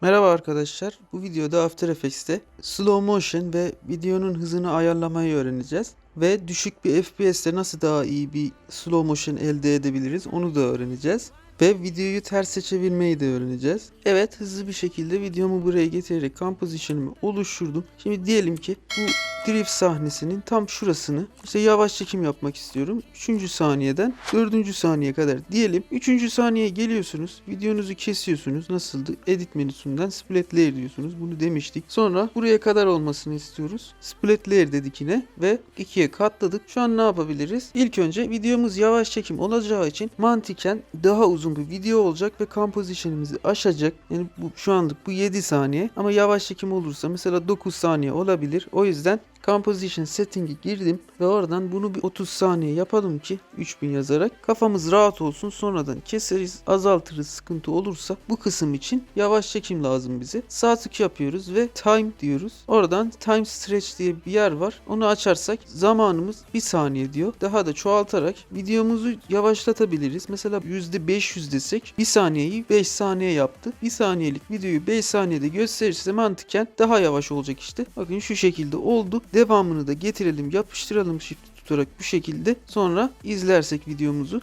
Merhaba arkadaşlar. Bu videoda After Effects'te slow motion ve videonun hızını ayarlamayı öğreneceğiz. Ve düşük bir FPS'te nasıl daha iyi bir slow motion elde edebiliriz onu da öğreneceğiz. Ve videoyu terse çevirmeyi de öğreneceğiz. Evet hızlı bir şekilde videomu buraya getirerek composition'ımı oluşturdum. Şimdi diyelim ki bu drift sahnesinin tam şurasını işte yavaş çekim yapmak istiyorum. 3. saniyeden 4. saniye kadar diyelim. 3. saniyeye geliyorsunuz. Videonuzu kesiyorsunuz. Nasıldı? Edit menüsünden split layer diyorsunuz. Bunu demiştik. Sonra buraya kadar olmasını istiyoruz. Split layer dedik yine ve ikiye katladık. Şu an ne yapabiliriz? İlk önce videomuz yavaş çekim olacağı için mantıken daha uzun bir video olacak ve composition'imizi aşacak. Yani bu şu anlık bu 7 saniye ama yavaş çekim olursa mesela 9 saniye olabilir. O yüzden Composition setting'i girdim ve oradan bunu bir 30 saniye yapalım ki 3000 yazarak kafamız rahat olsun sonradan keseriz azaltırız sıkıntı olursa bu kısım için yavaş çekim lazım bize. Sağ tık yapıyoruz ve time diyoruz. Oradan time stretch diye bir yer var. Onu açarsak zamanımız 1 saniye diyor. Daha da çoğaltarak videomuzu yavaşlatabiliriz. Mesela %500 desek 1 saniyeyi 5 saniye yaptı. 1 saniyelik videoyu 5 saniyede gösterirse mantıken daha yavaş olacak işte. Bakın şu şekilde oldu. Devamını da getirelim yapıştıralım shift tutarak bu şekilde. Sonra izlersek videomuzu.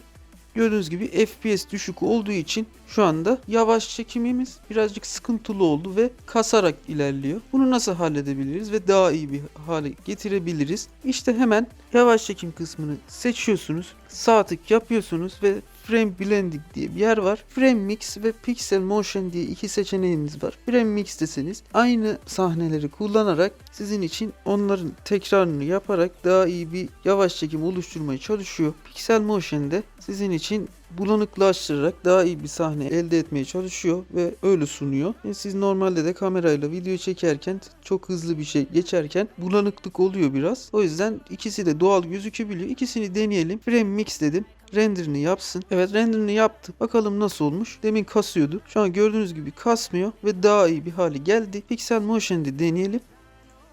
Gördüğünüz gibi FPS düşük olduğu için şu anda yavaş çekimimiz birazcık sıkıntılı oldu ve kasarak ilerliyor. Bunu nasıl halledebiliriz ve daha iyi bir hale getirebiliriz? İşte hemen yavaş çekim kısmını seçiyorsunuz. Sağ tık yapıyorsunuz ve Frame Blending diye bir yer var. Frame Mix ve Pixel Motion diye iki seçeneğiniz var. Frame Mix deseniz aynı sahneleri kullanarak sizin için onların tekrarını yaparak daha iyi bir yavaş çekim oluşturmaya çalışıyor. Pixel Motion'de sizin için bulanıklaştırarak daha iyi bir sahne elde etmeye çalışıyor ve öyle sunuyor. Yani siz normalde de kamerayla video çekerken çok hızlı bir şey geçerken bulanıklık oluyor biraz. O yüzden ikisi de doğal gözükebiliyor. İkisini deneyelim. Frame Mix dedim renderini yapsın. Evet renderini yaptı. Bakalım nasıl olmuş. Demin kasıyordu. Şu an gördüğünüz gibi kasmıyor ve daha iyi bir hale geldi. Pixel Motion'da deneyelim.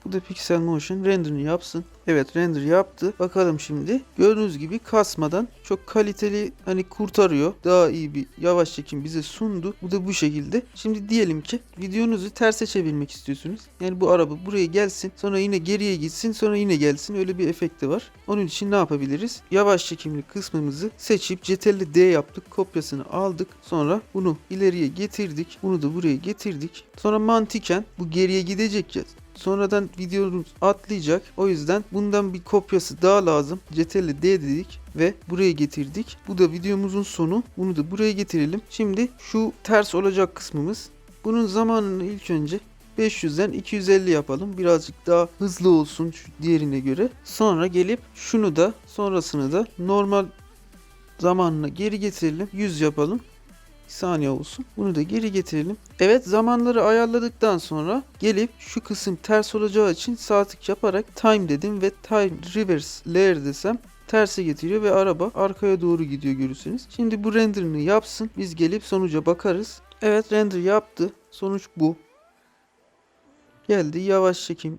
Bu da Pixel Motion renderini yapsın. Evet render yaptı. Bakalım şimdi. Gördüğünüz gibi kasmadan çok kaliteli hani kurtarıyor. Daha iyi bir yavaş çekim bize sundu. Bu da bu şekilde. Şimdi diyelim ki videonuzu terse çevirmek istiyorsunuz. Yani bu araba buraya gelsin. Sonra yine geriye gitsin. Sonra yine gelsin. Öyle bir efekti var. Onun için ne yapabiliriz? Yavaş çekimli kısmımızı seçip Ctrl D yaptık. Kopyasını aldık. Sonra bunu ileriye getirdik. Bunu da buraya getirdik. Sonra mantıken bu geriye gidecek ya. Sonradan videomuz atlayacak. O yüzden bundan bir kopyası daha lazım. Ctrl D dedik ve buraya getirdik. Bu da videomuzun sonu. Bunu da buraya getirelim. Şimdi şu ters olacak kısmımız. Bunun zamanını ilk önce 500'den 250 yapalım. Birazcık daha hızlı olsun diğerine göre. Sonra gelip şunu da sonrasını da normal zamanına geri getirelim. 100 yapalım saniye olsun. Bunu da geri getirelim. Evet zamanları ayarladıktan sonra gelip şu kısım ters olacağı için sağ yaparak time dedim ve time reverse layer desem terse getiriyor ve araba arkaya doğru gidiyor görürsünüz. Şimdi bu renderini yapsın. Biz gelip sonuca bakarız. Evet render yaptı. Sonuç bu. Geldi yavaş çekim.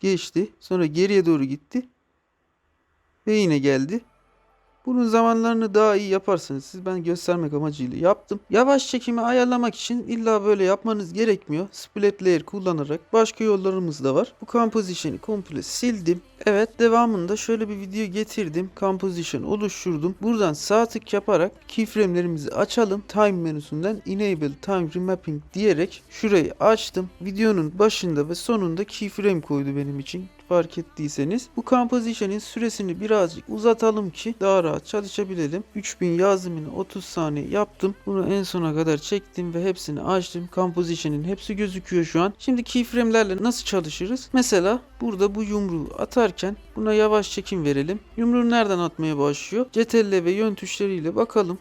Geçti. Sonra geriye doğru gitti. Ve yine geldi. Bunun zamanlarını daha iyi yaparsınız. Siz ben göstermek amacıyla yaptım. Yavaş çekimi ayarlamak için illa böyle yapmanız gerekmiyor. Split layer kullanarak başka yollarımız da var. Bu composition'ı komple sildim. Evet devamında şöyle bir video getirdim. Composition oluşturdum. Buradan sağ tık yaparak keyframe'lerimizi açalım. Time menüsünden enable time remapping diyerek şurayı açtım. Videonun başında ve sonunda keyframe koydu benim için fark ettiyseniz. Bu composition'in süresini birazcık uzatalım ki daha rahat çalışabilelim. 3000 yazımını 30 saniye yaptım. Bunu en sona kadar çektim ve hepsini açtım. Composition'in hepsi gözüküyor şu an. Şimdi keyframe'lerle nasıl çalışırız? Mesela burada bu yumruğu atarken buna yavaş çekim verelim. Yumruğu nereden atmaya başlıyor? CTRL ve yön tuşlarıyla bakalım.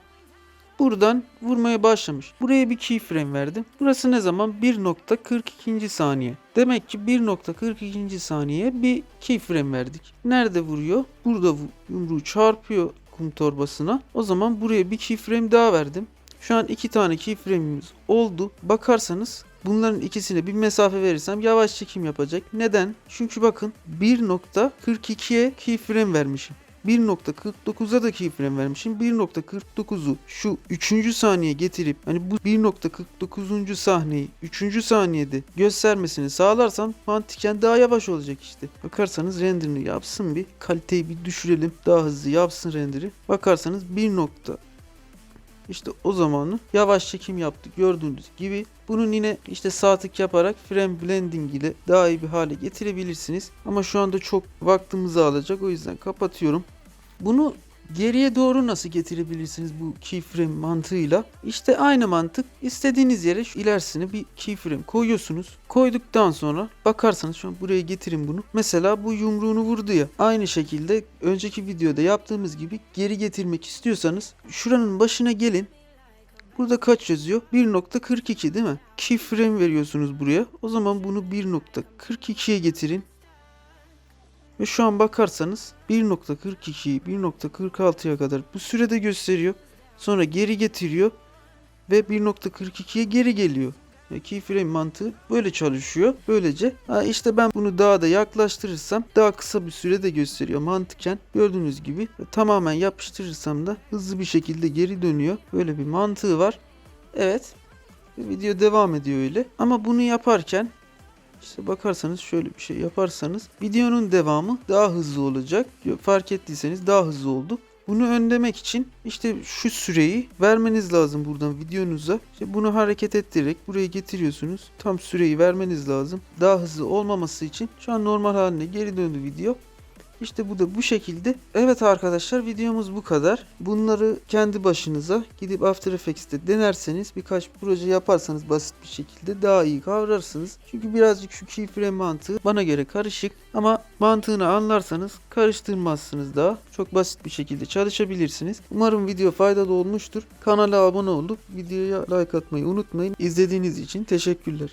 Buradan vurmaya başlamış. Buraya bir keyframe verdim. Burası ne zaman? 1.42. saniye. Demek ki 1.42. saniyeye bir keyframe verdik. Nerede vuruyor? Burada yumruğu çarpıyor kum torbasına. O zaman buraya bir keyframe daha verdim. Şu an iki tane keyframe'imiz oldu. Bakarsanız bunların ikisine bir mesafe verirsem yavaş çekim yapacak. Neden? Çünkü bakın 1.42'ye keyframe vermişim. 1.49'a da keyframe vermişim. 1.49'u şu 3. saniye getirip hani bu 1.49. sahneyi 3. saniyede göstermesini sağlarsam mantıken daha yavaş olacak işte. Bakarsanız renderini yapsın bir. Kaliteyi bir düşürelim. Daha hızlı yapsın renderi. Bakarsanız 1. nokta işte o zamanı yavaş çekim yaptık gördüğünüz gibi. Bunun yine işte sağ yaparak frame blending ile daha iyi bir hale getirebilirsiniz. Ama şu anda çok vaktimizi alacak o yüzden kapatıyorum. Bunu geriye doğru nasıl getirebilirsiniz bu keyframe mantığıyla? İşte aynı mantık. İstediğiniz yere şu ilerisine bir keyframe koyuyorsunuz. Koyduktan sonra bakarsanız şu an buraya getirin bunu. Mesela bu yumruğunu vurdu ya. Aynı şekilde önceki videoda yaptığımız gibi geri getirmek istiyorsanız şuranın başına gelin. Burada kaç yazıyor? 1.42 değil mi? Keyframe veriyorsunuz buraya. O zaman bunu 1.42'ye getirin. Ve şu an bakarsanız 1.42, 1.46'ya kadar bu sürede gösteriyor. Sonra geri getiriyor ve 1.42'ye geri geliyor. Yani Keyframe mantığı böyle çalışıyor. Böylece ha işte ben bunu daha da yaklaştırırsam daha kısa bir sürede gösteriyor mantıken. Gördüğünüz gibi tamamen yapıştırırsam da hızlı bir şekilde geri dönüyor. Böyle bir mantığı var. Evet. Video devam ediyor öyle. Ama bunu yaparken işte bakarsanız şöyle bir şey yaparsanız videonun devamı daha hızlı olacak. Fark ettiyseniz daha hızlı oldu. Bunu önlemek için işte şu süreyi vermeniz lazım buradan videonuza. İşte bunu hareket ettirerek buraya getiriyorsunuz. Tam süreyi vermeniz lazım. Daha hızlı olmaması için şu an normal haline geri döndü video. İşte bu da bu şekilde. Evet arkadaşlar videomuz bu kadar. Bunları kendi başınıza gidip After Effects'te denerseniz birkaç proje yaparsanız basit bir şekilde daha iyi kavrarsınız. Çünkü birazcık şu keyframe mantığı bana göre karışık ama mantığını anlarsanız karıştırmazsınız daha. Çok basit bir şekilde çalışabilirsiniz. Umarım video faydalı olmuştur. Kanala abone olup videoya like atmayı unutmayın. İzlediğiniz için teşekkürler.